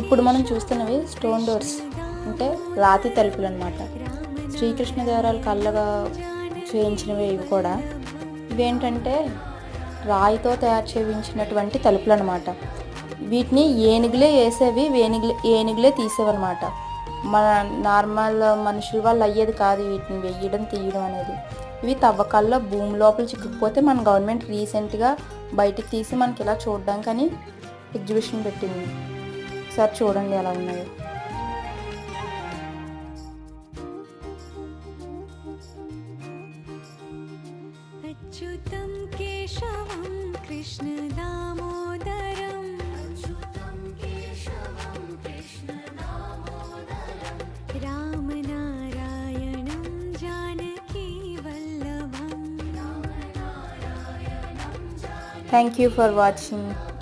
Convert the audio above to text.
ఇప్పుడు మనం చూస్తున్నవి stone doors అంటే రాతి తలుపులు అనమాట శ్రీకృష్ణదేవరాయలు కళ్ళగా చేయించినవి ఇవి కూడా. ఇవేంటంటే రాయితో తయారు చేయించినటువంటి తలుపులు అనమాట వీటిని ఏనుగులే వేసేవి ఏనుగులే ఏనుగులే తీసేవన్నమాట. మన నార్మల్ మనుషుల వల్ల అయ్యేది కాదు వీటిని వెయ్యడం తీయడం అనేది. ఇవి తవ్వకాల్లో భూమి లోపల చిక్కుకుపోతే మన గవర్నమెంట్ రీసెంట్గా బయటికి తీసి మనకి ఇలా చూడడానికని ఎగ్జిబిషన్ పెట్టింది. ఒకసారి చూడండి ఎలా ఉన్నాయో. Thank you for watching.